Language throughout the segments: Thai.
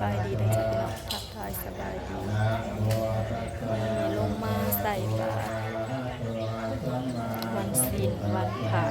บายดีได้จากน้องทักทายสบายดีวันนี้ลงมาใส่บาตรวันศีลวันพระ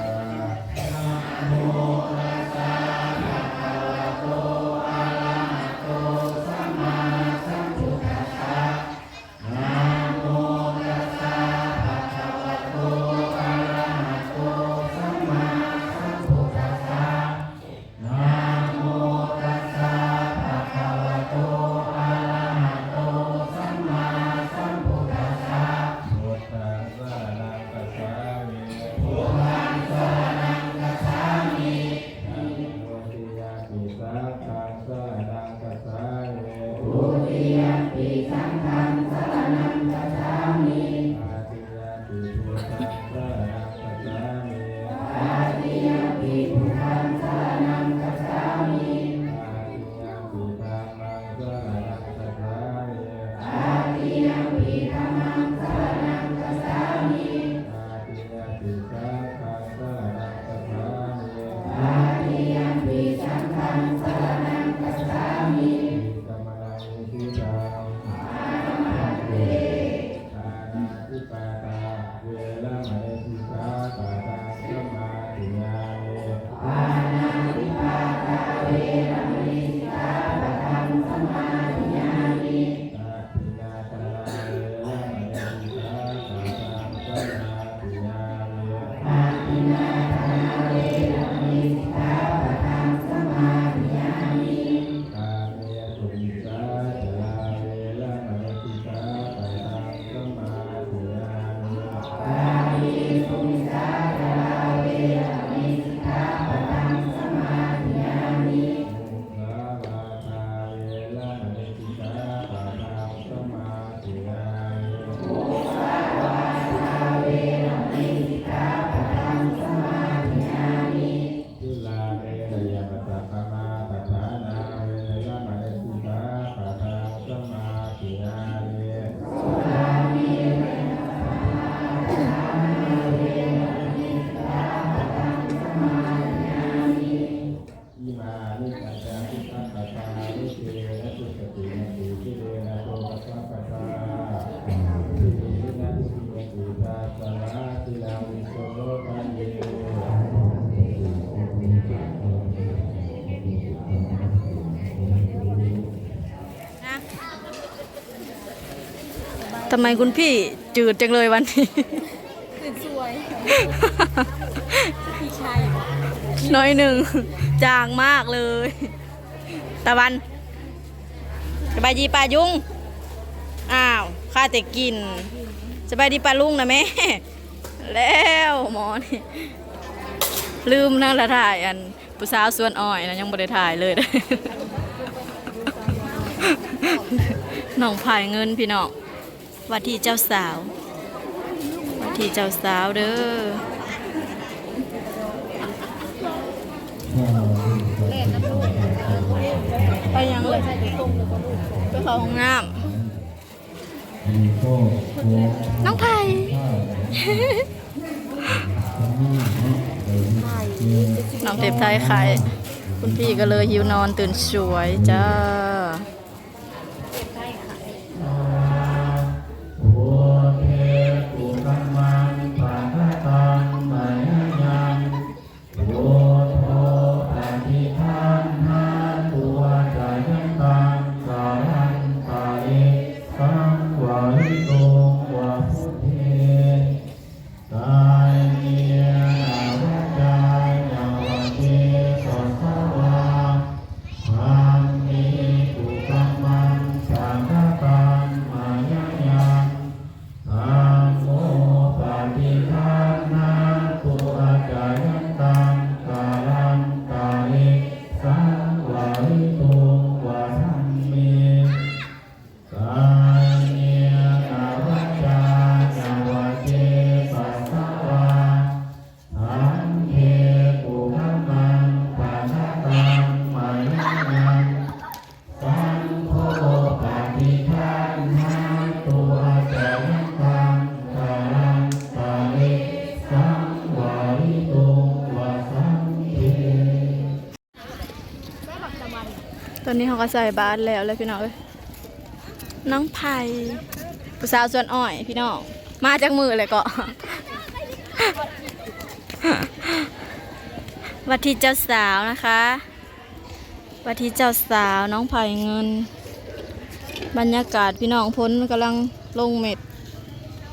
ำไมคุณพี่จืดจังเลยวันนี้ ตื่นสวยพี่ชายน้อยหนึ่งจางมากเลยตะวันสบายดีปลายุงอ้าวข้าแต่กินสบายดีปลาลุงนะแม่แล้วหมอนี่ลืมนั่งละถ่ายอันผู้สาวสวนอ้อยนะยังไม่ได้ถ่ายเลยน้องพายเงินพี่น้อง ว่าที่เจ้าสาวว่าที่เจ้าสาวเด้อไปยังเลยไปเข้าห้องน้ำน้องไผ่น้องเทพไทยไข่คุณพี่ก็เลยหิวนอนตื่นสวยจ้า ตอนนี้เขาก็ใส่บาสแล้วเลยพี่น้องเอ้ยน้องไผ่ผู้สาวส่วนอ้อยพี่น้อง มาจากมือเลยก็วัดที่เจ้าสาวนะคะวัดที่เจ้าสาวน้องไผ่เงิน บรรยากาศพี่น้องพ้นกำลังลงเม็ด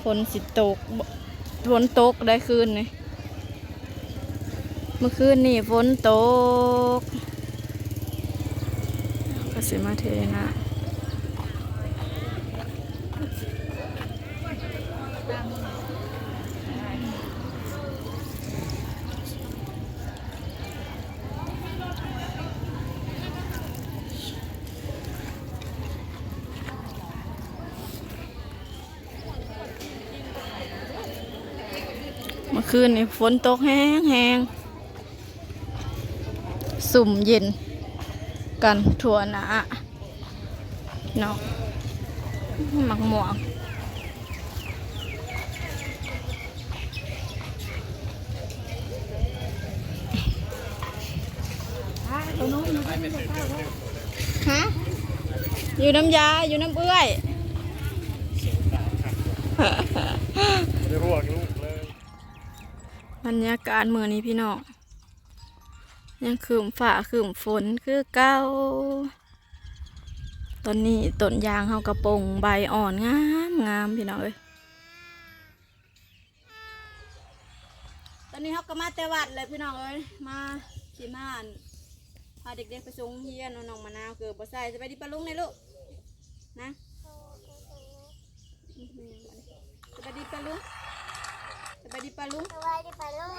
ฝนสิตกฝนตกได้คืนนี่เมื่อคืนนี่ฝนตก สิมาเทนะเมื่อคืนนี่ฝนตกแห้งแห้งสุ่มเย็น กันทั่วหนาเนาะหมักหมวกฮะอยู่น้ำยา อยู่น้ำเอื้อยไม่ห่วงลูกเลยบรรยากาศเมื่อนี้พี่น้อง ยังคืมฝ่าคืมฝนคือเก้า ตอนนี้ต้นยางเขากระปงใบอ่อนงามงามพี่น้องเอ้ยตอนนี้เขาก็มาแต่วัดเลยพี่น้องเอ้ยมาขี่ม้านพาเด็กๆไปส่งเฮียนเอาน้องมะนาวเกือบบ่ใส่จะไปดิปลาลุงในลูกนะจะไปดิปลาลุงจะไปดิปลาลุงสวัสดีปะลุง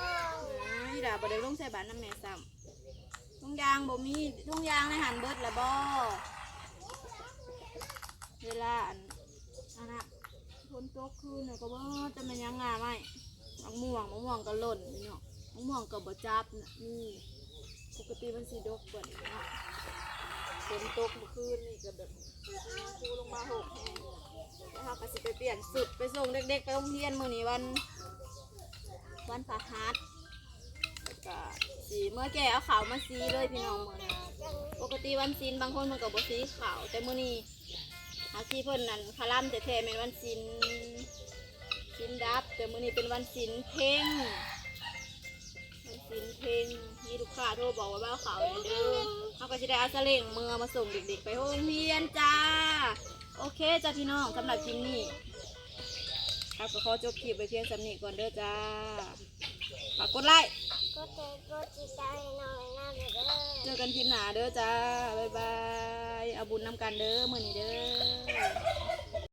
นี่ด่าบ่ได้ลงใส่บาตรน้ำแม่ซ้ำทุ่ง ยางบ่มีทุ่งยางในหันเบิดละบ่เวลาอันอันน่ะฝนตกคืนน่ะก็บ่จะมันยังงาไหมมะม่วงมะม่วงก็หล่นนี่เนาะมะม่วงก็บ่จับน่ะนี่ปกติมันสิดกกว่านี้เนาะฝนตกเมื่อคืนนี่ก็แบบคูลงมาหกแห่งแล้วเราก็สิไปเปลี่ยนสุดไปส่งเด็กๆไปโรงเรียนมื้อนี้วันวันพฤหัสแล้วก็ สีเมื่อแกเอาขาวมาซีเลยพี่น้องมือนี้ปกติวันซีนบางคนมันก็บ่สีขาวแต่มื้อนี้หาที่เพิ่นนั่นคาร่ำแต่แท้ๆแม่นวันซีนซีนดับ แต่มื้อนี้เป็นวันซีนเพ่งวันซีนเพ่งมีลูกค้าโทรบอกว่าบ้าขาวเลยเด้อเขาก็จะได้เอาสเล่งมือมาส่งเด็กๆ ไปโรงเรียนจ้า โอเคจ้าพี่น้องสำหรับคลิปนี้ครับก็ขอจบคลิปไปเพียงสำนีก่อนเด้อจ้าฝากกดไลค์ เจอกันคลิปหน้าเด้อจ้า บ๊ายบาย เอาบุญนำกันเด้อมือนี้เด้อ